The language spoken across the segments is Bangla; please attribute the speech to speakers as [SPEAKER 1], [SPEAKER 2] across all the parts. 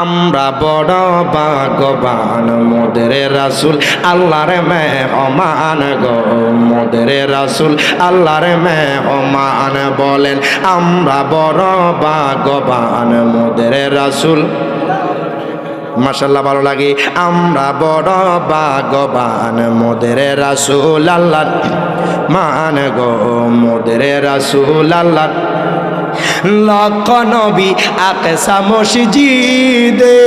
[SPEAKER 1] আমরা বড় ভাগবান মোদের রাসুল আল্লাহ আল্লাহর মেহমান গো মোদের রাসুল, আল্লাহর মেহমান বলেন, আমরা বড় ভাগবান মোদের রাসুল। মাসাল্লাহ ভালো লাগে, আমরা বড় বাগবান মোদের রাসুল আল্লাহ মান গো মোদের রাসুল আল্লাহ লক্ষ নবী আকসা মসজিদে।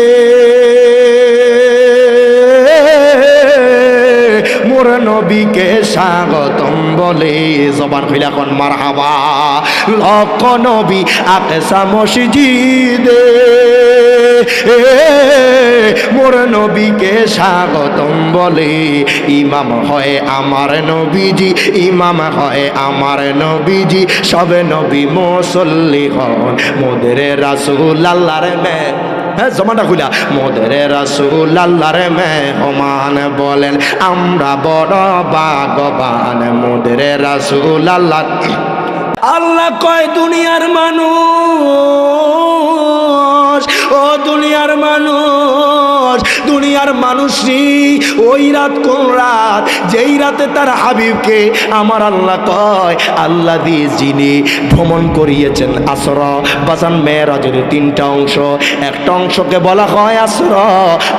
[SPEAKER 1] মোর নবীকে স্বাগতম বলে জবান হইলা কন মার হাবা লক্ষ নবী আকসা মসজিদে। মোর নবীকে স্বাগতম বলে, ইমাম হয় আমার নবীজি, ইমাম হয় আমার নবীজি, সবে নবী মুসল্লি হন মোদের রাসুল আল্লাহর মে হ্যাঁ জমাটা খুলা মোদের রাসুল আল্লাহর মেহমান বলেন, আমরা বড় বাগবান মোদের রাসুল আল্লাহ আল্লাহ কয়, দুনিয়ার মানুষ দুনিয়ার মানুষ দুনিয়ার মানুষই ওই রাত কোন রাত? যেই রাতে তার হাবিবকে আমার আল্লাহ কয়, আল্লাহ দিয়ে যিনি ভ্রমণ করিয়েছেন আসর, বাজান মেয়েরাজের তিনটা অংশ। একটা অংশকে বলা হয় আসর,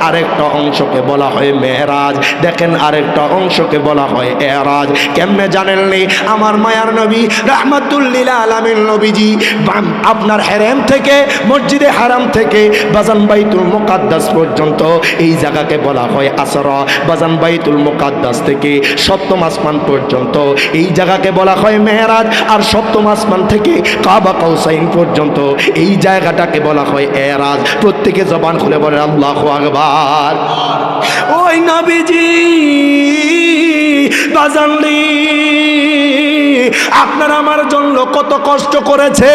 [SPEAKER 1] আরেকটা অংশকে বলা হয় মেয়েরাজ। দেখেন আরেকটা অংশকে বলা হয় এরাজ। কেমনে জানেননি আমার মায়ার নবী রাহমাতুল্লিল আলামিন নবীজি আপনার হেরেম থেকে, মসজিদে হারাম থেকে বাজান বাইতুল মুকাদ্দাস পর্যন্ত এই জায়গাকে বলা হয় আসরা, বাজান বাইতুল মুকাদ্দাস থেকে সপ্তম আসমান পর্যন্ত। এই জায়গাকে বলা হয় মেহরাজ আর সপ্তম আসমান থেকে কাবা কাউসাইন পর্যন্ত। এই জায়গাটাকে বলা হয় এরাজ। প্রত্যেকে জবান খুলে বলে আল্লাহ আকবার। ওই নবীজি বাজানলি আপনার আমার জন্য কত কষ্ট করেছে।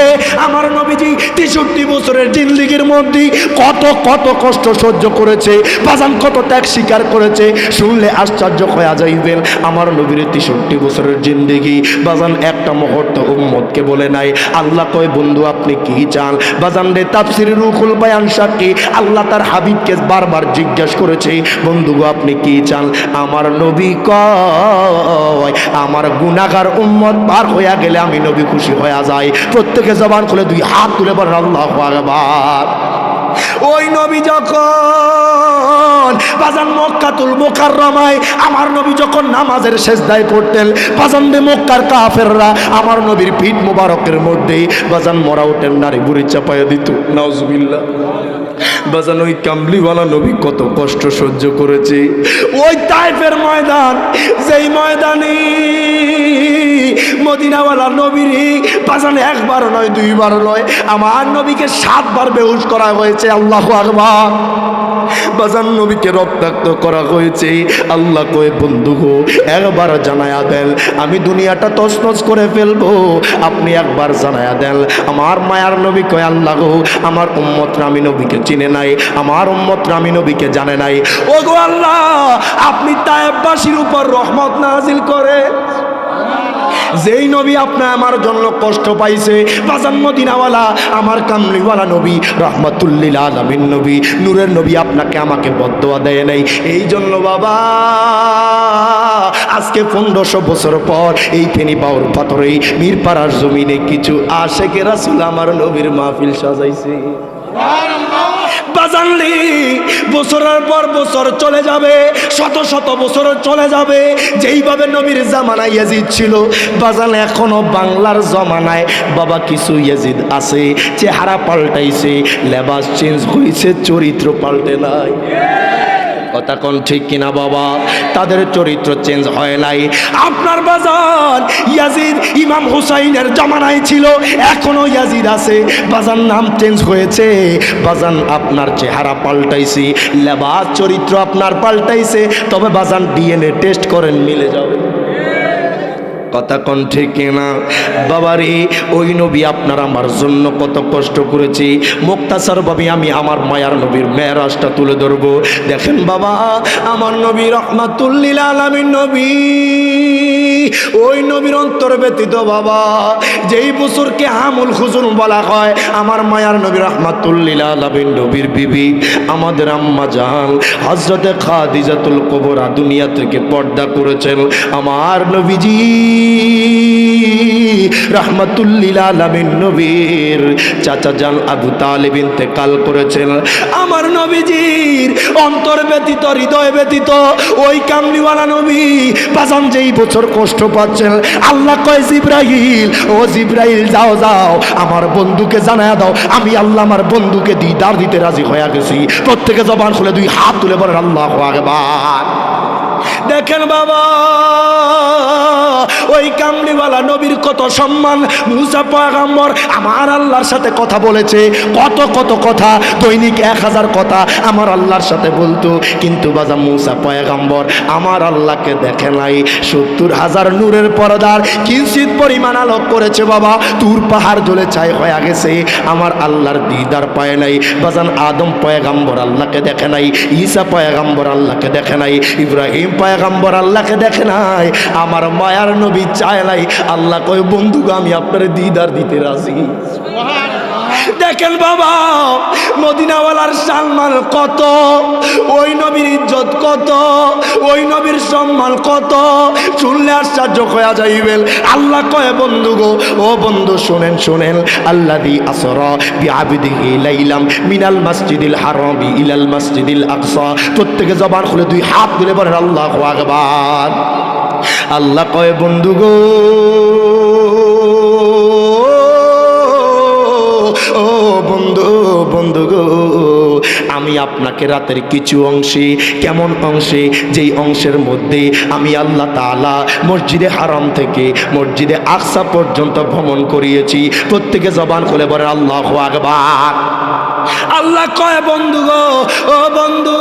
[SPEAKER 1] আমার নবীজি তেষট্টি বছরের জিন্দিগির মধ্যে কত কত কষ্ট সহ্য করেছে। বাজান কত ত্যাগ স্বীকার করেছে। শুনলে আশ্চর্য হয়ে যাইবেন। আমার নবীর তেষট্টি বছরের জিন্দিগি। বাজান একটা মুহূর্ত উম্মতকে বলে নাই। আল্লাহ কয়, বন্ধু, আপনি কি চান? বাজান রে, তাফসির রুকুল বায়ান সাকি আল্লাহ তার হাবিবকে বারবার জিজ্ঞাসা করেছে, বন্ধু আপনি কি চান? আমার নবী কয়, আমার গুনাগার উম্মত পার হইয়া গেলে আমি নবী খুশি হইয়া যাই। প্রত্যেকে জবান খুলে দুই হাত তুলে বলেন, আল্লাহ আকবার। ওই নবী যখন বাজান মক্কাতুল মোকাররমায় আমার নবী যখন নামাজের শেষদায় পড়তেন, বাজান দে মক্কার কাফেররা আমার নবীর পিঠ মোবারকের মধ্যে বাজান মরা উঠেন, নারী বুড়ি চাপাইয়া দিত। নাউজুবিল্লাহ। বাজান ওই কামলিওয়ালা নবী কত কষ্ট সহ্য করেছে। ওই তাইফের ময়দান, যেই ময়দানে মদিনাওয়ালা নবীরই বাজান একবার নয় দুইবার নয়। আমার নবীকে সাতবার বেহুশ করা হয়েছে, আল্লাহ আকবার। বাজান নবীকে রক্তাক্ত করা হয়েছে, আল্লাহ কয়ে, বন্ধু গো, একবার জানায়া দেন, আমি দুনিয়াটা তছনছ করে ফেলব। আপনি একবার জানায়া দেন। আমার মায়ার নবী কয়, আল্লাহ গো, আমার উম্মতরা আমি নবীকে চিনে নাই, আমার উম্মতরা আমি নবীকে জানে নাই। ও গো আল্লাহ, আপনি তায়েববাসীর উপর রহমত নাজিল করে যেই নবী আপনার আমার জন্য কষ্ট পাইছে, বাজান মদিনাওয়ালা, আমার কামলিওয়ালা নবী, রহমতুল্লিল আলমিন নবী, নূরের নবী আপনাকে আমাকে বদোয়া দেয় নাই। এই জন্য বাবা, আজকে পনেরোশো বছর পর এই ফেনি বাউর পাথরেই মীরপাড়ার জমিনে কিছু আশেকে রাসুল আমার নবীর মাহফিল সাজাইছে। বাজানলি বছরের পর বছর চলে যাবে, শত শত বছর চলে যাবে। যেইভাবে নবীর জামানায় ইয়াজিদ ছিল, বাজান এখনও বাংলার জমানায়। বাবা কিছু ইয়াজিদ আছে, চেহারা পাল্টাইছে, লেবাস চেঞ্জ হয়েছে চরিত্র পাল্টে নাই। কথা কোন ঠিক কিনা বাবা? তাদের চরিত্র চেঞ্জ হয় নাই। আপনার বাজার ইয়াজিদ ইমাম হুসাইনের জমানায় ছিল, এখনও ইয়াজিদ আছে। বাজার নাম চেঞ্জ হয়েছে। বাজান আপনার চেহারা পাল্টাইছি, লেবাস চরিত্র আপনার পাল্টাইছে, তবে বাজান ডিএনএ টেস্ট করেন, মিলে যাবে। কথা কন ঠিক না বাবারে, ওই নবী আপনার আমার জন্য কত কষ্ট করেছি। মুক্তাসার ভাবে আমি আমার মায়ার নবীর মেয়েরাজটা তুলে ধরবো। দেখেন বাবা, আমার নবী রহমাতুল্লিল আলমীর নবী। ওই নবীর অন্তর ব্যতীত, বাবা। যেই বছরকে হামুল খুজুন বলা হয়, আমার মায়ার নবী রহমাতুল্লিল আলামিন নবীর বিবি, আমাদের আম্মা জান হজরতে খাদিজাতুল কবরা দুনিয়া থেকে পর্দা করেছেন। আমার নবীজি রহমাতুল্লিল আলামিন নবীর চাচা জান আবু তালেব ইন্তেকাল করেছেন। আমার নবীজির অন্তর ব্যতীত, হৃদয় ব্যতীত, ওই কামলিওয়ালা নবী বাজান যেই বছর কষ্ট পাচ্ছেন? আল্লাহ কয় জিব্রাহিল ও জিব্রাহিল যাও যাও, আমার বন্ধুকে জানায় দাও। আমি আল্লাহ আমার বন্ধুকে দিদার দিতে রাজি হয়ে গেছি। প্রত্যেকে জবান খুলে দুই হাত তুলে বলেন, আল্লাহ আকবার। দেখেন বাবা, ওই কামলিওয়ালা নবীর কত সম্মান। মুসা পয়গাম্বর আমার আল্লাহর সাথে কথা বলেছে, কত কত কথা, দৈনিক এক হাজার কথা আমার আল্লাহর সাথে বলতো। কিন্তু বাজা মুসা পয়গাম্বর আমার আল্লাহকে দেখে নাই। সত্তর হাজার নূরের পরদার কিঞ্চিত পরিমাণ আলোক করেছে বাবা। তুর পাহাড় জ্বলে ছাই হয়ে গেছে, আমার আল্লাহর দিদার পায় নাই। বাজান আদম পয়গাম্বর আল্লাহকে দেখে নাই, ঈসা পয়গাম্বর আল্লাহকে দেখে নাই, ইব্রাহিম পয়গাম্বর আল্লাহকে দেখে নাই। আমার মায়ার নবী চায় নাই। আল্লাহ কয় বন্ধুকে আমি আপনার দিদার দিতে রাজি। দেখেন বাবা, মদিনাওয়ালার সম্মান কত? ওই নবীর ইজ্জত কত? ওই নবীর সম্মান কত? শুনলে আশ্চর্য হয়ে যাইবেন। আল্লাহ কয়, বন্ধু গো, ও বন্ধু, শোনেন শোনেন। আল্লাহ দি আসর বি আবিদিহি লাইলাম মিনাল মসজিদিল হারামি ইলাল মসজিদিল আকসা। প্রত্যেকে জবান খুলে দুই হাত তুলে বলেন, আল্লাহ আকবার। আল্লাহ কয়, বন্ধু গো বন্ধু গো, আমি আপনাকে রাতের কিছু অংশে, কেমন অংশে, যেই অংশের মধ্যে আমি আল্লাহ তালা মসজিদে হারাম থেকে মসজিদে আকসা পর্যন্ত ভ্রমণ করিয়েছি, প্রত্যেকে জবান খুলে বলে আল্লাহ আকবার। আল্লাহ কয় বন্ধু গো, ও বন্ধু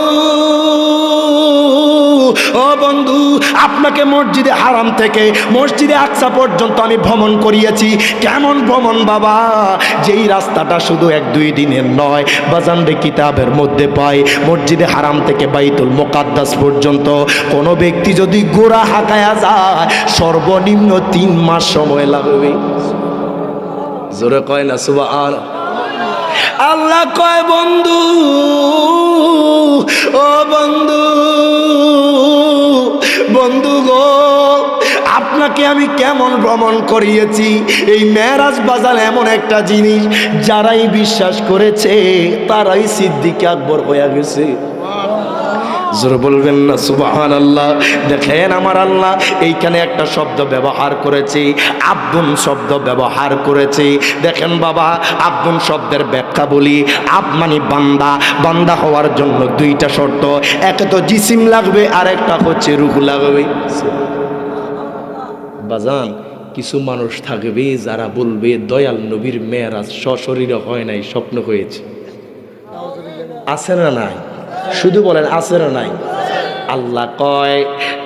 [SPEAKER 1] ও বন্ধু, আপনাকে মসজিদে হারাম থেকে মসজিদে আকসা পর্যন্ত আমি ভ্রমণ করিয়েছি। কেমন ভ্রমণ বাবা? যেই রাস্তাটা শুধু এক দুই দিনের নয়, বাজানরে কিতাবের মধ্যে পাই। মসজিদে হারাম থেকে বাইতুল মোকাদ্দাস পর্যন্ত। কোনো ব্যক্তি যদি গোড়া হাঁকায়া যায়, সর্বনিম্ন তিন মাস সময় লাগবে। জোরে কয় না সুবা আর আল্লাহ কয়, বন্ধু, ও বন্ধু বন্ধু গো, আপনাকে আমি কেমন ভ্রমণ করিয়েছি? এই মেরাজ বাজার এমন একটা জিনিস যারাই বিশ্বাস করেছে, তারাই সিদ্দিকে আকবর হয়ে গেছে। জোর বলবেন না সুবাহান আল্লাহ দেখেন আমার আল্লাহ, এইখানে একটা শব্দ ব্যবহার করেছি, আব্দুন শব্দ ব্যবহার করেছি। দেখেন বাবা, আব্দুন শব্দের ব্যাখ্যা বলি, আব মানে বান্দা বান্দা হওয়ার জন্য দুইটা শর্ত একে তো জিসিম লাগবে, আর একটা হচ্ছে রুহ লাগবে। বাজান, কিছু মানুষ থাকবে যারা বলবে, দয়াল নবীর মেয়েরা সশরীরে হয় নাই, স্বপ্ন হয়েছে। আছে না নাই? শুধু বলেন আছে না নাই। আল্লাহ কয়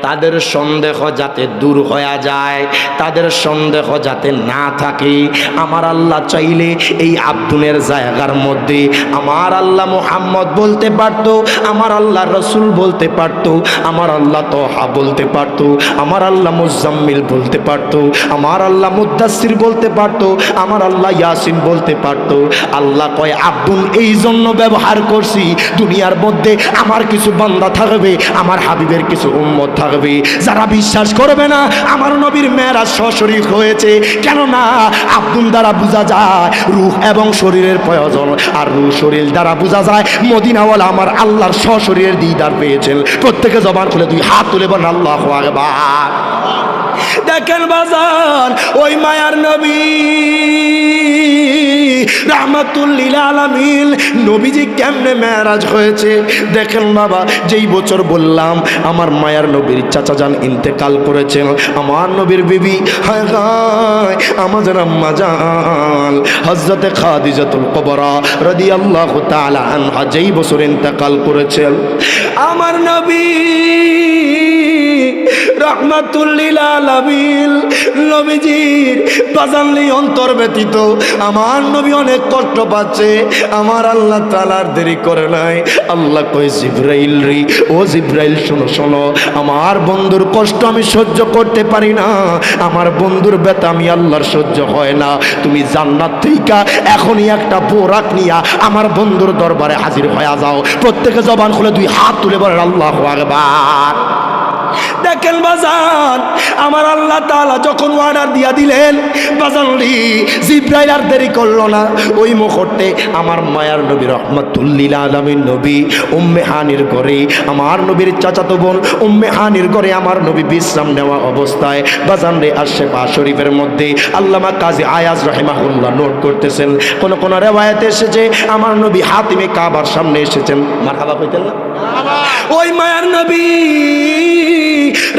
[SPEAKER 1] তাদের সন্দেহ যাতে দূর হয়ে যায়, তাদের সন্দেহ যাতে না থাকে। আমার আল্লাহ চাইলে এই আব্দুনের জায়গার মধ্যে আমার আল্লাহ মোহাম্মদ বলতে পারতো, আমার আল্লাহ রসুল বলতে পারতো, আমার আল্লাহ তোহা বলতে পারতো, আমার আল্লাহ মুজাম্মিল বলতে পারতো, আমার আল্লাহ মুদাসির বলতে পারতো, আমার আল্লাহ ইয়াসিন বলতে পারতো। আল্লাহ কয়, আব্দুল এই জন্য ব্যবহার করছি, দুনিয়ার মধ্যে আমার কিছু বান্দা থাকবে, আমার হাবিবের কিছু উম্মত থাকবে। যারা বিশ্বাস করবে না, আমার নবীর মেয়েরা সশরীর হয়েছে। কেননা আব্দুল দ্বারা বোঝা যায়, রুহ এবং শরীরের প্রয়োজন। আর রুহ শরীর দ্বারা বোঝা যায়, মদিনাওয়ালা আমার আল্লাহর সশরীরের দিদার পেয়েছেন। প্রত্যেকে জবান খুলে দুই হাত তুলে বলেন, আল্লাহ দেখেন বাজার ওই মায়ার নবী। রাহমাতুল্লিল আলামিন। নবীজি কেমনে মেয়ারাজ হয়েছে? দেখেন বাবা, যেই বছর বললাম, আমার মায়ার নবীর চাচা যান ইন্তেকাল করেছেন। আমার নবীর বিবি, হায় হায় আমাদের আম্মা জান হজরতে খাদিজাতুল কবরা রাদিয়াল্লাহু তাআলা আনহা যেই বছর ইন্তেকাল করেছেন। আমার নবী রহমাতুল্লিল আলামিন। নবীজির বাজানলি অন্তর ব্যতীত আমার নবী অনেক কষ্ট পাচ্ছে। আমার আল্লাহ তালার দেরি করে নাই। আল্লাহ কই জিব্রাইল রি, ও জিব্রাইল, শোনো শোনো, আমার বন্ধুর কষ্ট আমি সহ্য করতে পারি না। আমার বন্ধুর ব্যথা আমি আল্লাহর সহ্য হয় না। তুমি জান্নাত থেকে এখনই একটা বোরাক নিয়া আমার বন্ধুর দরবারে হাজির হয়ে যাও। প্রত্যেকে জবান খুলে দুই হাত তুলে বলেন, আল্লাহ আকবার। দেখেন বাজান আমার আল্লাহ তাআলা যখন অর্ডার দিয়া দিলেন বাজান রি জিব্রাইল আর দেরি করল না। ওই মুহূর্তে আমার মায়ার নবী রহমাতুল্লিল আলামিন নবী উম্মে হানির ঘরে আমার নবীর চাচাতো বোন উম্মে হানির ঘরে আমার নবী বিশ্রাম নেওয়া অবস্থায় বাজান রে আশেপা শরীফের মধ্যে আল্লামা কাজী আয়াজ রহিমাহুল্লাহ নোট করতেছেন। কোন কোন রেওয়ায়েতে এসেছে আমার নবী হাতিমে কাবার সামনে এসেছেন। মারহাবা কইতেন না? ওই মায়ার নবী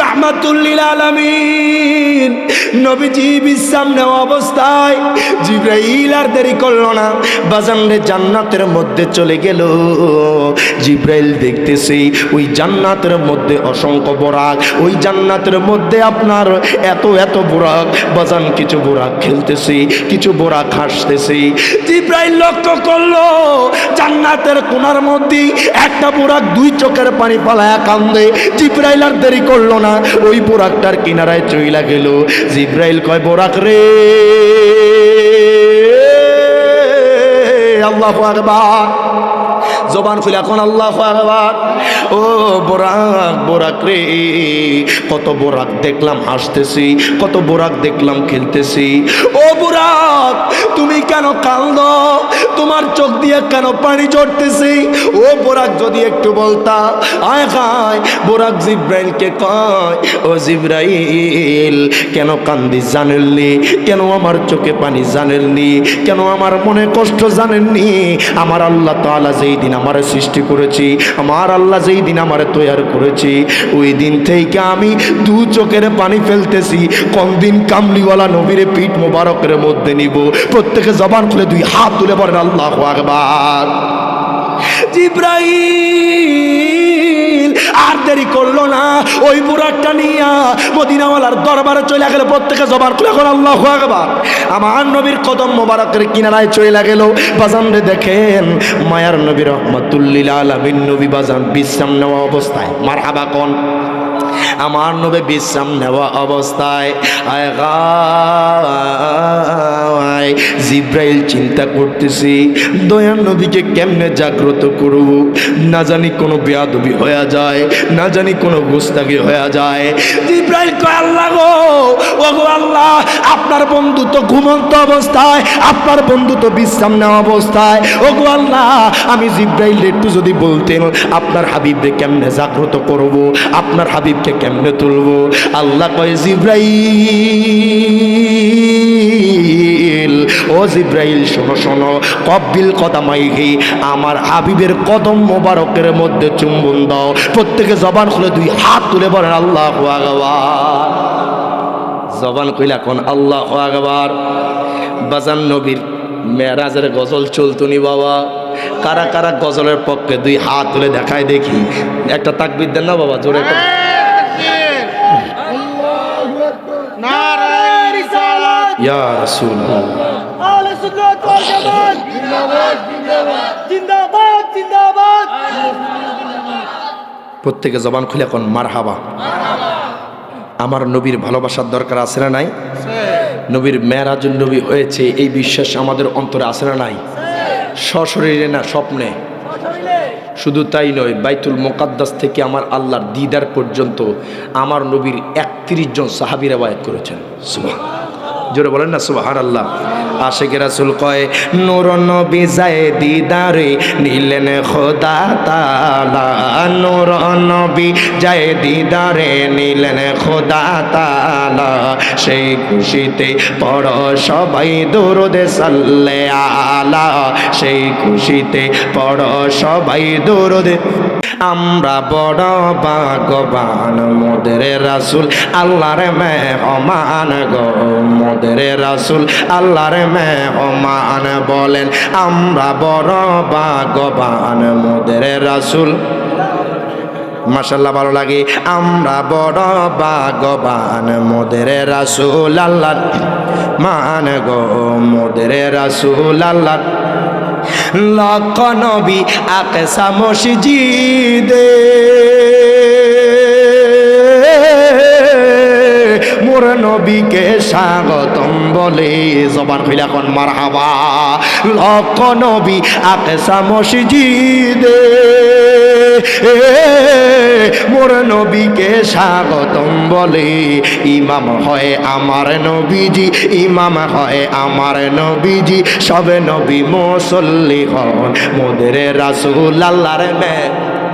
[SPEAKER 1] রাহমাতুল্লিল আলামিন। নবীজি বিশ্রাম নেওয়া অবস্থায় জিব্রাইল আর দেরি করল না, বাজানরে জান্নাতের মধ্যে চলে গেল। জিব্রাইল দেখতেছি ওই জান্নাতের মধ্যে অসংখ্য বোরাক, ওই জান্নাতের মধ্যে আপনার এত এত বোরাক। বাজান কিছু বোরাক খেলতেছি, কিছু বোরাক হাসতেছি। জিব্রাইল লক্ষ্য করল জান্নাতের কোনার মধ্যে একটা বোরাক দুই চোখের পানি পালায়া কান্দে। জিব্রাইল আর দেরি করল না। ওই বোরাকটার কিনারায় চইলা গেল। জিব্রাইল কয়, বোরাক রে! আল্লাহ আকবার। জবান খুলে এখন আল্লাহ আকবার। ও বোরাক বোরাক রে! কত বোরাক দেখলাম, হাসতেছি। কত বোরাক দেখলাম, খেলতেছি। ও বোরাক তুমি কেন কান্দ তোমার চোখ দিয়ে কেন পানি চড়তেছি ও বোরাক যদি একটু বলতা, আয় খায় বোরাক জিব্রাইলকে কয়, ও জিব্রাইল, কেন কান্দি জানেননি? কেন আমার চোখে পানি জানেননি? কেন আমার মনে কষ্ট জানেননি? আমার আল্লাহ তাআলা যেই দিন আমার সৃষ্টি করেছি, আমার আল্লাহ যেই দিন আমার তৈয়ার করেছি, ওই দিন থেকে আমি দু চোখের পানি ফেলতেছি। কোন দিন কামলিওয়ালা নবীর পিঠ মোবারকের মধ্যে নিব। প্রত্যেকে জবান খুলে দুই হাত তুলে পড়েন আল্লাহ আকবার। জিব্রাইল, আর দেরি করল না। ওই বুড়াটা নিয়া মদিনাওয়ালার দরবারে চলে গেল। প্রত্যেকে জবান খুলে এখন আল্লাহ আকবার। আমার নবীর কদম মোবারকের কিনারায় চলে গেল। বাজান রে দেখেন, মায়ার নবী রহমতুল্লিল আলামিন নবী বাজান বিশ্রাম নেওয়া অবস্থায়। মার হাবা কন? আমার নবে বিশ্রাম নেওয়া অবস্থায় জিব্রাইল চিন্তা করতেছি দয়ার নবীকে কেমনে জাগ্রত করব? না জানি কোনো বেয়াদবি হয়ে যায়, না জানি কোনো গোস্তাগি হয়ে যায়। জিব্রাইল কয়, আল্লাহ গো ও আল্লাহ, আপনার বন্ধু তো ঘুমন্ত অবস্থায়, আপনার বন্ধু তো বিশ্রাম নেওয়া অবস্থায়। ও আল্লাহ, আমি জিব্রাইল একটু যদি বলতেন, আপনার হাবিবকে কেমনে জাগ্রত করব? আপনার হাবিবকে কেমনে তুলবো? আল্লাহ কয়, জিব্রাইল। ও জিব্রাইল, শোনো শোনো, কব্বিল কদামাইহি, আমার হাবিবের কদম মোবারকের মধ্যে চুম্বন দাও। প্রত্যেকে জবান খুলে দুই হাত তুলে বলেন, আল্লাহ জবান কইলা এখন আল্লাহ আকবার। বাজান নবীর মেরাজের গজল চলতুনি বাবা। কারা কারা গজলের পক্ষে দুই হাত তুলে দেখায় দেখি। একটা তাকবির দেন না বাবা, জোরে একটা ইয়া রাসূলুল্লাহ।
[SPEAKER 2] আহলে সুন্নাত ওয়াল জামাত। জিন্দাবাদ জিন্দাবাদ। জিন্দাবাদ
[SPEAKER 1] প্রত্যেকে জবান খুলে এখন মারহাবা। আমার নবীর ভালোবাসার দরকার আছে না নাই? নবীর মেরাজুল নবী হয়েছে এই বিশ্বাস আমাদের অন্তরে আছে না নাই? সশরীরে না স্বপ্নে। শুধু তাই নয় বাইতুল মোকাদ্দাস থেকে আমার আল্লাহর দিদার পর্যন্ত আমার নবীর একত্রিশ জন সাহাবি রেবায়ত করেছেন। সুবাহ জোরে বলেন না সুবাহ আল্লাহ আশেকে রাসুল কয়, নূর নবী যায় দিদারে নিলেন খোদা তালা নূর নবী যায় দিদারে নিলেন খোদা তালা সেই খুশিতে পড় সবাই দরুদে সাল্লে আলা। সেই খুশিতে পড় সবাই দরুদে। আমরা বড় ভাগবান মোদের রাসুল, আল্লাহর মেহমান গো মোদের রাসুল, আল্লাহর মেহমান বলেন, আমরা বড় ভাগবান মোদের রাসুল। মাসাল্লাহ ভালো লাগে, আমরা বড় বাগবান মোদের রাসুল আল্লাহ। মান গো মোদের রাসুল আল্লাহ। লক্ষ নবী আকসা মসজিদে নবীকে স্বাগতম বলে জবান হইলে এখন মার হাবা লক্ষ নবী আকসা মসজিদে। মোর নবীকে স্বাগতম বলে ইমাম হয় আমার নবীজি, ইমাম হয় আমার নবীজি। সবে নবী মুসল্লি হন মোদের রাসুল আল্লাহর মে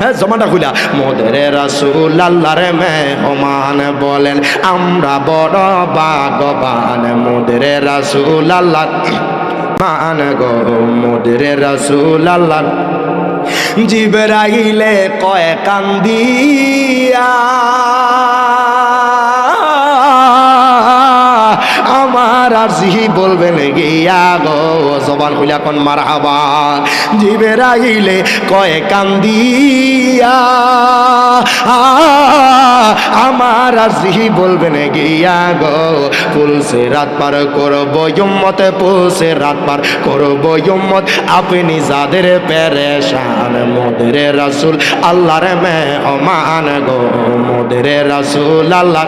[SPEAKER 1] হ্যাঁ জমাটা খুলা মোদের রাসুল আল্লাহর মেহমান বলেন, আমরা বড় বাগবান মোদের রাসুল আল্লাহ। মান গো মোদের রাসুল আল্লাহ। জিবরাইলে কয় কান্দিয়া। আর জিহি বলবেন গিয়া গো জবান হইলা কোন মার হাবা জিবেরাইলে কয় কান্দিয়া। আমার আর জিহি বলবেন গিয়া গো পুলসে রাত পার করব ইম্মতে পুলসে রাত পার করব ইম্মত আপনি যাদের পেরেশান, মোদের রাসুল, আল্লাহর মেহমান গো, মোদের রাসুল, আল্লাহ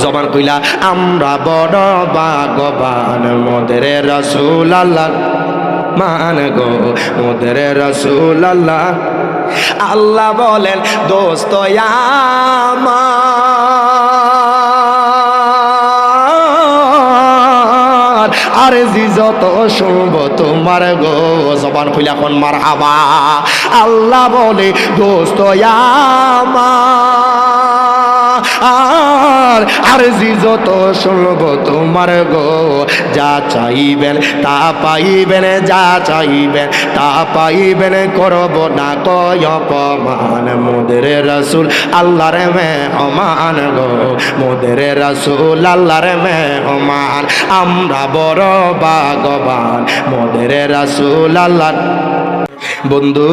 [SPEAKER 1] জবান কইলা, আমরা বড় বাগবান মোদের রসুল আল্লাহ। মান গো, মোদের রসুল আল্লাহ। আল্লাহ বলেন, দোস্ত আরে জি যত শুনব তোমার গো। জবান খুলে এখন মার হাবা আল্লাহ বলে, দোস্ত আমার আর আর জি যত শুনব তোমার গো। যা চাইবেন তা পাইবেন, যা চাইবেন তা পাইবেন, করব না কয় মোদের রসুল আল্লাহর মেহমান গো। মোদের রসুল আল্লাহর মেহমান, আমরা বড় বাগবান মোদের রসুল আল্লাহ বন্ধু,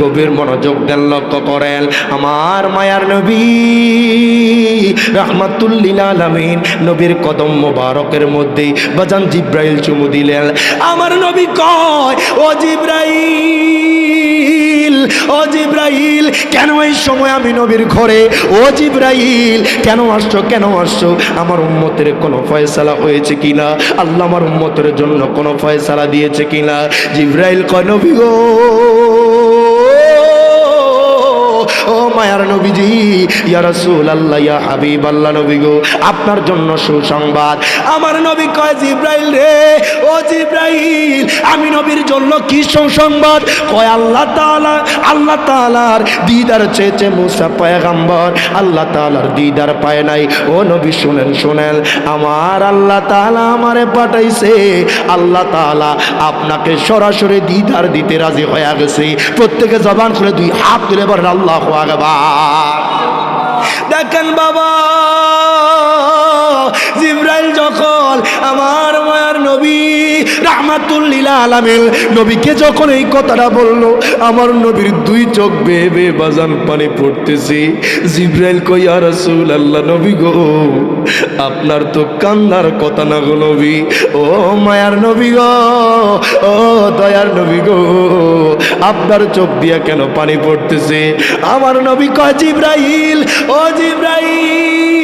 [SPEAKER 1] গভীর মনোযোগ দেন, লক্ষ্য করেন। আমার মায়ার নবী রহমাতুল্লিল নবীর কদম মোবারকের মধ্যে বাজান জিব্রাইল চুমু দিলেন। আমার নবী কয়, ও জিব্রাইল ও জিব্রাইল, কেন এই সময় আমি নবীর ঘরে? ও জিব্রাইল, কেন আসছো কেন আসছো? আমার উম্মতের কোনো ফয়সালা হয়েছে কিনা? আল্লাহ আমার উম্মতের জন্য কোনো ফয়সালা দিয়েছে কিনা? জিব্রাইল কয়, নবী গো ও মায়ার নবীজি, ইয়া রাসূল আল্লাহ ইয়া হাবিব আল্লাহ নবী গো, আপনার জন্য সুসংবাদ। আমার নবী কয়, জিব্রাইল রে, ও জিব্রাইল, আমি নবীর জন্য কি সুসংবাদ? কয়, আল্লাহ তাআলা, আল্লাহ তাআলার দিদার চেয়েছে মুসা পয়গাম্বর, আল্লাহ তাআলার দিদার পায় নাই। ও নবী, শুনেন শুনেন, আমার আল্লাহ তাআলা আমারে পাঠাইছে। আল্লাহ তাআলা আপনাকে সরাসরি দিদার দিতে রাজি হয়ে গেছে। প্রত্যেকে জবান খুলে দুই হাত তুলে বলেন, আল্লাহ আকবার দেখেন বাবা জিব্রাইল যখন আমার মায়ার নবী রাহমাতুল্লিল আলামিন। নবীকে যখন এই কথাটা বলল, আমার নবীর দুই চোখ বেয়ে বেয়ে বাজান পানি পড়তেছে। জিব্রাইল কই আর রাসূল আল্লাহ নবী গো, আপনার তো কান্নার কথা না গো নবী। ও মায়ার নবী গো, ও দয়ার নবী গো, আপনার চোখ দিয়া কেন পানি পড়তেছে? আমার নবী কয়, জিব্রাইল, ও জিব্রাইল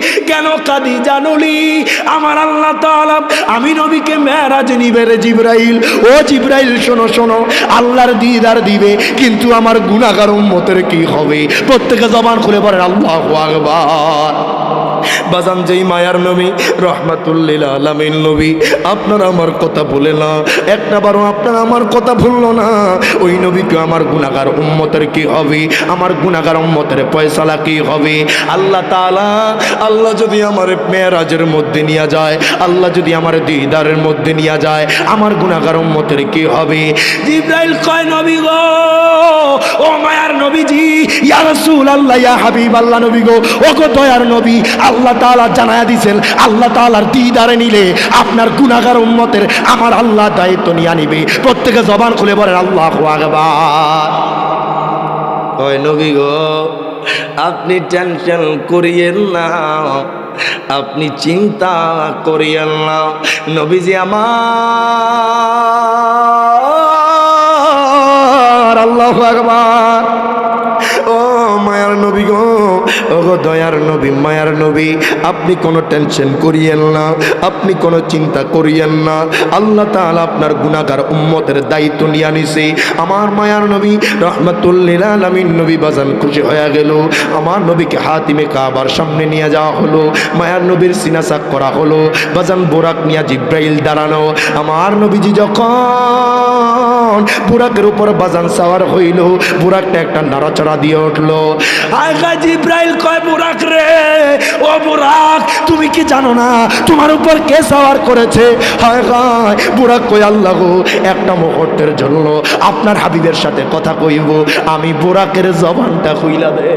[SPEAKER 1] কেন কাদি জানুলি আমার আল্লাহ তাআলা, আমি নবীকে মেরাজ নিবে রে জিব্রাইল। ও জিব্রাইল, শোনো শোনো, আল্লাহর দিদার দিবে, কিন্তু আমার গুণাগার উম্মতের কি হবে? প্রত্যেকে জবান খুলে পড়ে আল্লাহ আকবার। বাজান যেই মায়ার নবী, রহমাতুল্লিল আলামিন নবী, আপনারা আমার কথা ভুলে না। একটা বারও আপনারা আমার কথা ভুললো না। ওই নবীকে আমার গুনাগার উম্মতের কি হবে? আমার গুনাগার উম্মতের পয়সালা কি হবে? আল্লাহ তাআলা, আল্লাহ যদি আমার মেয়েরাজের মধ্যে নিয়ে যায়, আল্লাহ যদি আমার দিদারের মধ্যে নিয়ে যায়, আমার গুনাগার উম্মতের কি হবে? জিব্রাইল কয়, নবী গো, ও মায়ার নবীজি ইয়া রাসূল আল্লাহ ইয়া হাবিব আল্লাহ নবী গো ও গো দয়ার নবী, আল্লাহ তাআলা জানায়া দিছেন, আল্লাহ তাআলার দিদারে নিলে আপনার গুনাহগার উম্মতের আমার আল্লাহ দায়িত্ব নিয়ে নিবে। প্রত্যেকে জবান খুলে বলেন, আল্লাহু আকবার। কয় নবী গো, আপনি টেনশন করিয়েন না, আপনি চিন্তা করিয়েন না, নবীজি আমার আল্লাহ আকবার। ও মায়ার নবী গো ও দয়ার নবী, মায়ার নবী, আপনি কোনো টেনশন করিয়েন না, আপনি কোনো চিন্তা করিয়েন না। আল্লাহ তাআলা আপনার গুনাহগার উম্মতের দায়িত্ব নিয়ে আনিছে। আমার মায়ার নবী রহমাতুল্লিল আলামিন নবী বাজান খুশি হয়ে গেল। আমার নবীকে হাতিমে কাবার সামনে নিয়ে যাওয়া হলো। মায়ার নবীর সিনাসাক করা হলো। বাজান বোরাক নিয়ে জিব্রাইল দাঁড়ানো আমার নবীজি যখন বুরাকের উপর বাজান সাওয়ার হইল বুরাকটা একটা নাড়াচড়া দিয়ে উঠল। আগা ইব্রাহিল কয় বুরাক রে? ও বুরাক তুমি কি জানো না, তোমার উপর কে সাওয়ার করেছে? হায় হায় বুরাক কই আল্লাহ একটা মুহূর্তের জন্য আপনার হাবিবের সাথে কথা কইব। আমি বুরাকের জবানটা খুইলা দে।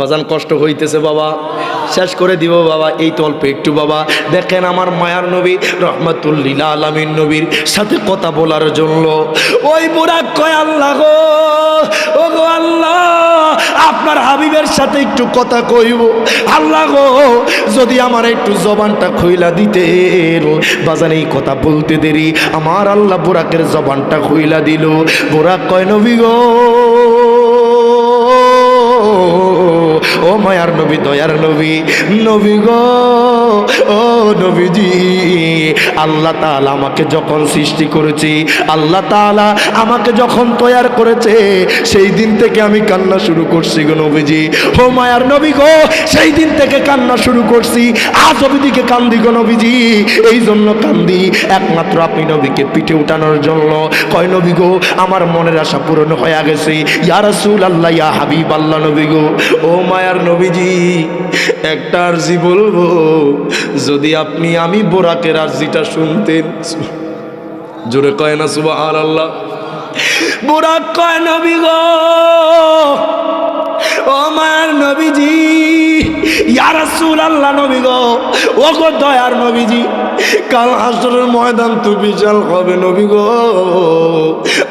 [SPEAKER 1] বাজান কষ্ট হইতেছে বাবা। শেষ করে দিব বাবা, এই তো অল্প একটু বাবা। দেখেন আমার মায়ার নবী, রহমতুল্লিল আলমিন নবীর সাথে কথা বলার জন্য, ওই বুড়াক কয়, আল্লাহ গো ও গো আল্লাহ, আপনার হাবিবের সাথে একটু কথা কইব। আল্লাহ গো, যদি আমার একটু জবানটা খুইলা দিতে বাজান এই কথা বলতে দেরি, আমার আল্লাহ বুরাকের জবানটা খুইলা দিল। বুরাক কয়, নবী গো ও মায়ার নবী, দয়ার নবী নবী গো, ও নবীজি। আল্লাহ তাআলা আমাকে যখন সৃষ্টি করেছি, আল্লাহ তাআলা আমাকে যখন তৈয়ার করেছে, সেই দিন থেকে আমি কান্না শুরু করছি গো নবীজি। ও মায়ার নবী গো, সেই দিন থেকে কান্না শুরু করছি। আজ অবধিকে কান্দি গো নবীজি। এই জন্য কান্দি, একমাত্র আপনি নবীকে পিঠে উঠানোর জন্য। কয় নবী গো, আমার মনের আশা পূরণ হয়ে গেছে। ইয়া রাসূল আল্লাহ ইয়া হাবিব আল্লাহ নবী গো। ও মায়ার নবীজি, একটা আর্জি বলব, যদি আপনি আমি বোরাকের আর্জিটা শুনতেন, জোরে কয় না সুবাহ আল্লাহ বোরাক কয় নবী গো? ও নবীজি, ইয়া রাসূল আল্লাহ নবী গো ও গো দয়ার নবীজি, কাল হাসরের ময়দান তো বিশাল হবে নবী গো।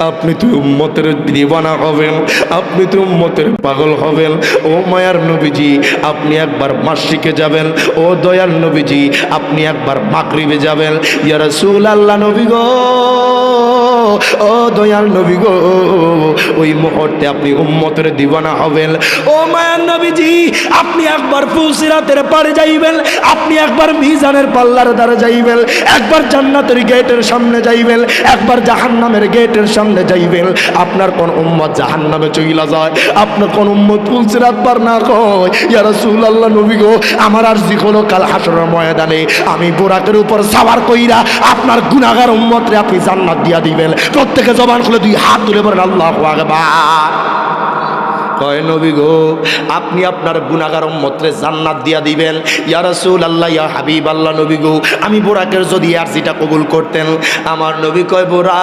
[SPEAKER 1] আপনি তো উম্মতের দিবানা হবেন, আপনি তো উম্মতের পাগল হবেন। ও মায়ার নবীজি, আপনি একবার মাসিকে যাবেন। ও দয়ার নবীজি, আপনি একবার মাগরিবে যাবেন। ইয়া রাসূল আল্লাহ নবী গো। ও দয়াল নবী গো, ওই মুহূর্তে আপনি উম্মতের দিবানা হবেন। ও মায়ার নবীজি, আপনি একবার ফুলসিরাতের পারে যাইবেন, আপনি একবার মিজানের পাল্লার দ্বারা যাইবেন, একবার জান্নাতের গেটের সামনে যাইবেন, একবার জাহান্নামের গেটের সামনে যাইবেন। আপনার কোন উম্মত জাহান্নামে চইলা যায়? আপনার কোন উম্মত ফুলসিরাত পার না কয়? ইয়া রাসূলুল্লাহ নবী গো, আমার আর জি হলো কাল হাসরের ময়দানে। আমি বোরাকের উপর সাবার কইরা আপনার গুনাহগার উম্মতরে আপনি জান্নাত দিয়া দিবেন। প্রত্যেকে জবান খুলে দুই হাত তুলে বলেন, আল্লাহু নবী গো, আপনি আপনার গুনাগার উম্মতরে জান্নাত দিয়া দিবেন। ইয়া রাসূল আল্লাহ ইয়া হাবিব আল্লাহ নবী গো, আমি বোরাকের যদি আরজিটা কবুল করতেন। আমার নবী কয়, বোরাক,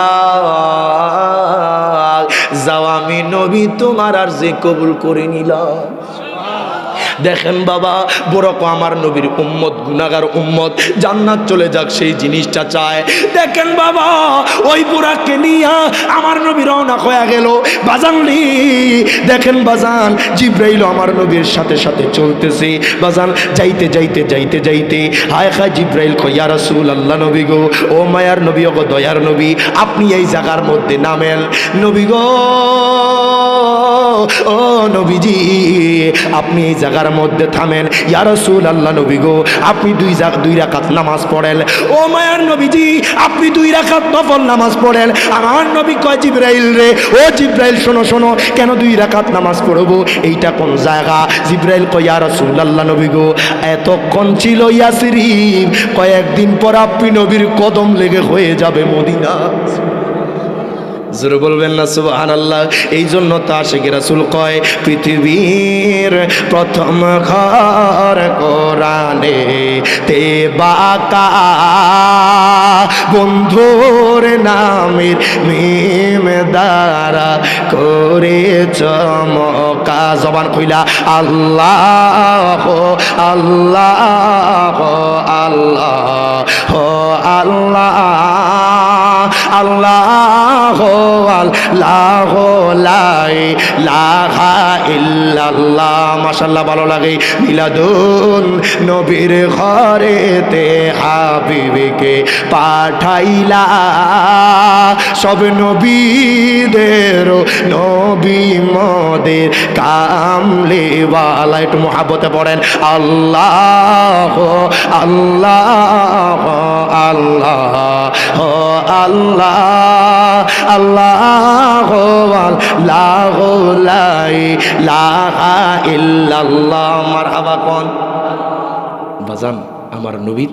[SPEAKER 1] যাও আমি নবী তোমার আরজি কবুল করে নিলাম। দেখেন বাবা, বড়ক আমার নবীর উম্মত গুনাগার উম্মত, জান্নাত চলে যাক, সেই জিনিসটা চায়। দেখেন বাবা, ওই বুড়াকে নিয়া আমার নবী রওনা হয়ে গেল। বাজানলি দেখেন বাজান জিব্রাইল আমার নবীর সাথে সাথে চলতেছে। বাজান, যাইতে যাইতে যাইতে যাইতে, হায় খায় জিব্রাইল কয়া রাসূল আল্লাহ নবী গো, ও মায়ার নবী ও দয়ার নবী, আপনি এই জায়গার মধ্যে নামেন। নবী গো, ও নবীজি, আপনি এই জায়গার মধ্যে থামেন। ইয়া রাসূল আল্লাহ নবী গো, আপনি দুই দুই রাকাত নামাজ পড়েন। ও মায়ার নবীজি, আপনি দুই রাকাত নফল নামাজ পড়েন। আমার নবী কয়, জিব্রাইল রে, ও জিব্রাইল, শোনো শোনো, কেন দুই রাকাত নামাজ পড়ব? এইটা কোন জায়গা? জিব্রাইল কয়, ইয়া রাসূল আল্লাহ নবী গো, এতক্ষণ ছিল ইয়াসরিন কয়েকদিন পর আপনি নবীর কদম লেগে হয়ে যাবে মদিনা। জোরে বলবেন না সুবহান আল্লাহ এই জন্য তা শেখে রাসুল কয়, পৃথিবীর প্রথম ঘর কোরআনে তে বাকা। বন্ধুর নামের মিম দ্বারা করে চমকা জবান কইলা আল্লাহ আল্লাহ আল্লাহ আল্লাহ। আল্লাহ আল্লাহ লাই লাহা ইল্লাল্লাহ। মাশাল্লাহ ভালো লাগে। মিলাদুন নবীর ঘরেতে হাবিবিকে পাঠাইলা। সব নবীদের নবী মদের কামলেওয়ালা একটু মহাবতে পড়েন। আল্লাহ আল্লাহ আল্লাহ আল্লাহ আল্লাহ আল্লাহ লাই লাহা ইল্লাল্লাহ। মারহাবা কোন? বাজান, আমার নবীর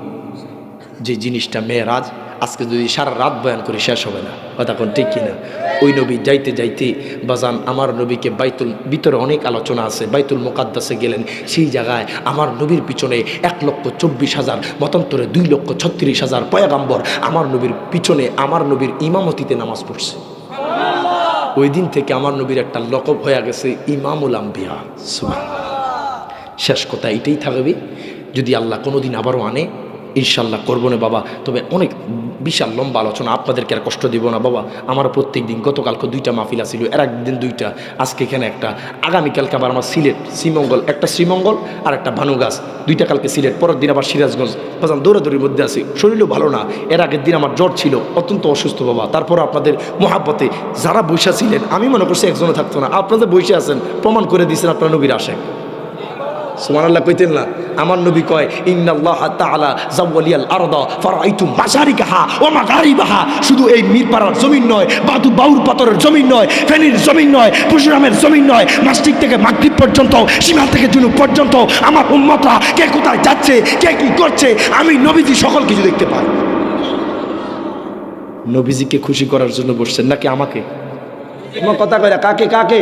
[SPEAKER 1] যে জিনিসটা মেয়েরাজ আজকে যদি সারা রাত বয়ান করে শেষ হবে না। কথা কোন ঠিক কিনা? ওই নবী যাইতে যাইতে বাজান আমার নবীকে বাইতুল ভিতরে অনেক আলোচনা আছে বাইতুল মোকাদ্দাসে গেলেন। সেই জায়গায় আমার নবীর পিছনে এক লক্ষ চব্বিশ হাজার মতান্তরে দুই লক্ষ ছত্রিশ হাজার পয়াগাম্বর আমার নবীর পিছনে আমার নবীর ইমামতিতে নামাজ পড়ছে। ওই দিন থেকে আমার নবীর একটা লকব হয়ে গেছে ইমামুল আম্বিয়া। শেষ কথা এটাই থাকবে। যদি আল্লাহ কোনো দিন আবারও আনে ইনশাল্লাহ করব না বাবা। তবে অনেক বিশাল লম্বা আলোচনা, আপনাদেরকে আর কষ্ট দিব না বাবা। আমার প্রত্যেক দিন, গতকালকে দুইটা মাহফিল ছিল এর একদিন দুইটা, আজকে এখানে একটা। আগামীকালকে আবার আমার সিলেট, শ্রীমঙ্গল, একটা শ্রীমঙ্গল আর একটা ভানুগাছ দুইটা কালকে সিলেট, পরের দিন আবার সিরাজগঞ্জ। বাজান, দৌড়াদৌড়ির মধ্যে আছি। শরীরও ভালো না। এর আগের দিন আমার জ্বর ছিল, অত্যন্ত অসুস্থ বাবা। তারপর আপনাদের মহাব্বতে যারা বৈশা ছিলেন, আমি মনে করছি একজনও থাকতো না। আপনাদের বৈশে আছেন, প্রমাণ করে দিয়েছেন আপনার নবীর আশেখ সুবহানাল্লাহ কইতেন না, আমার নবী কয়, ইন্নাল্লাহ তাআলা জাওয়ালিয়াল আরদা, ফারাইতু মাশারিকাহা ওয়া মাগারিবাহা। শুধু এই মিরপাড়ার জমিন নয়, বাদু বাউর পাথরের জমিন নয়, ফেনীর জমিন নয় পরশুরামের জমিন নয় মাসটিক থেকে মাগরিব পর্যন্ত সীমান্ত থেকে জুনুব পর্যন্ত, আমার উম্মতরা কে কোথায় যাচ্ছে, কে কি করছে, আমি নবীজি সকল কিছু দেখতে পাই। নবীজিকে খুশি করার জন্য বসছেন নাকি আমাকে? আমার কথা কইরা কাকে কাকে?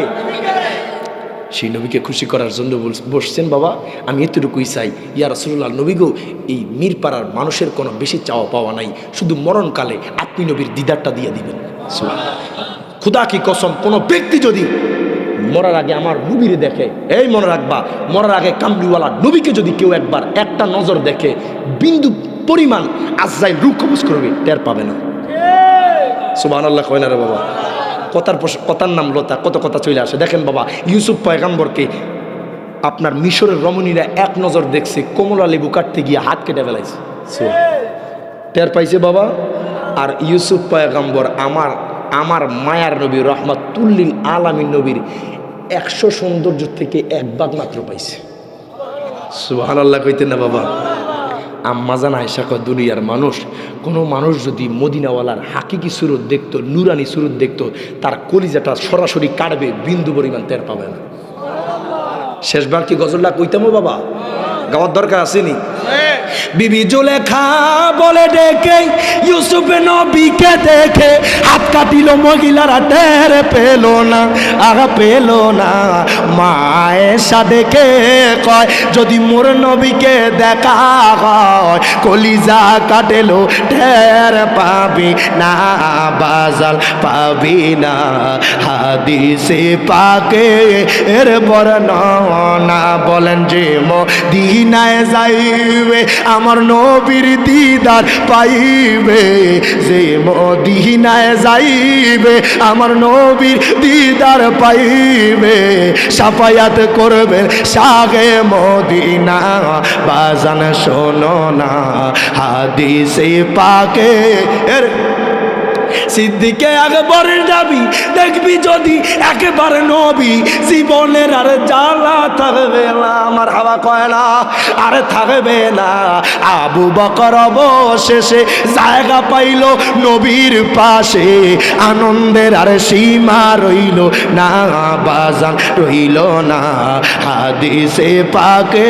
[SPEAKER 1] সেই নবীকে খুশি করার জন্য বসছেন বাবা আমি এতটুকুই চাই। ইয়া রসুল্লাহ নবী গো এই মিরপাড়ার মানুষের কোনো বেশি চাওয়া পাওয়া নাই। শুধু মরণকালে আপনি নবীর দিদারটা দিয়ে দিবেন। খুদা কি কসম কোনো ব্যক্তি যদি মরার আগে আমার নবীরে দেখে এই মনে রাখবা মরার আগে কামলিওয়ালা নবীকে যদি কেউ একবার একটা নজর দেখে বিন্দু পরিমাণ আজ্জাই রুখ কবজ করবে টের পাবে না। সুবাহ আল্লাহ কয় না রে বাবা? কথার কথার নাম লতা কত কথা চলে আসে। দেখেন বাবা ইউসুফ পয়গাম্বরকে আপনার মিশরের রমণীরা এক নজর দেখছে কমলা লেবু কাটতে গিয়ে হাত কেটে ফেলাইছে। টের পাইছে বাবা? আর ইউসুফ পয়গাম্বর আমার আমার মায়ার নবী রহমাতুল্লিল আলামিন নবীর একশো সৌন্দর্য থেকে এক ভাগ মাত্র পাইছে। সুহান আল্লাহ কইতেন না বাবা। আম্মাজান আয়সা কয়, দুনিয়ার মানুষ, কোনো মানুষ যদি মদিনাওয়ালার হাকিকি সুরত দেখতো, নুরানি সুরত দেখতো, তার কলিজাটা সরাসরি কাটবে, বিন্দু পরিমাণ টের পাবে না। শেষবার কি গজল্লা কইতামো বাবা? গাওয়ার দরকার আসেনি বিবি জুলেখা বলে ডেকে, ইউসুফ নবীকে দেখে, হাত কাটিল মহিলারা, টের পেল না আগা পেল না। মায়েশা দেখে কয়, যদি মোর নবীকে দেখা হয়, কলিজা কাটেলো, টের পাবি না, বাজাল পাবি না। হাদিসে পাকে এর বর্ণনা বলেন যে মদিনায় যাইবে আমার নবীর দিদার পাইবে, যে মদিনায় যাইবে, আমার নবীর দিদার পাইবে। সাফায়াত করবেন সাগে মদিনা, বাজান শোনো না, হাদিসে পাকে এর সিদ্দিকে একবারের যাবি দেখবি যদি একেবারে নবী, জীবনের আর জ্বালা থাকবে না। আমার হাওয়া কয় না, আর থাকবে না। আবু বকর অবশেষে জায়গা পাইল নবীর পাশে। আনন্দের আর সীমা রইল না, বাজান রইল না। হাদিসে পাকে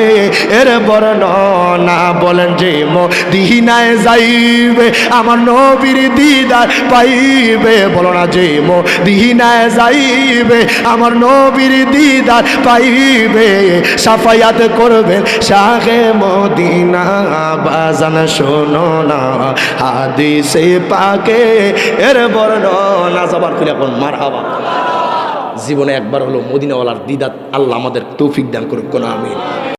[SPEAKER 1] এর বর্ণনা বলেন যে মদিনায় যাইবে আমার নবীর দিদার পাইবে বলো না যে মদিনায় যাইবে, আমার নবীর দিদার পাইবে। সাফায়াত করবেন শাহে মদিনা, বাজান শোনো না, হাদিসে পাকে, এর বর্ণনা জবার খুলে এখন মার হাবা জীবনে একবার হলো মদিনাওয়ালার দিদাত আল্লাহ আমাদের তৌফিক দান করুক, কোন আমিন।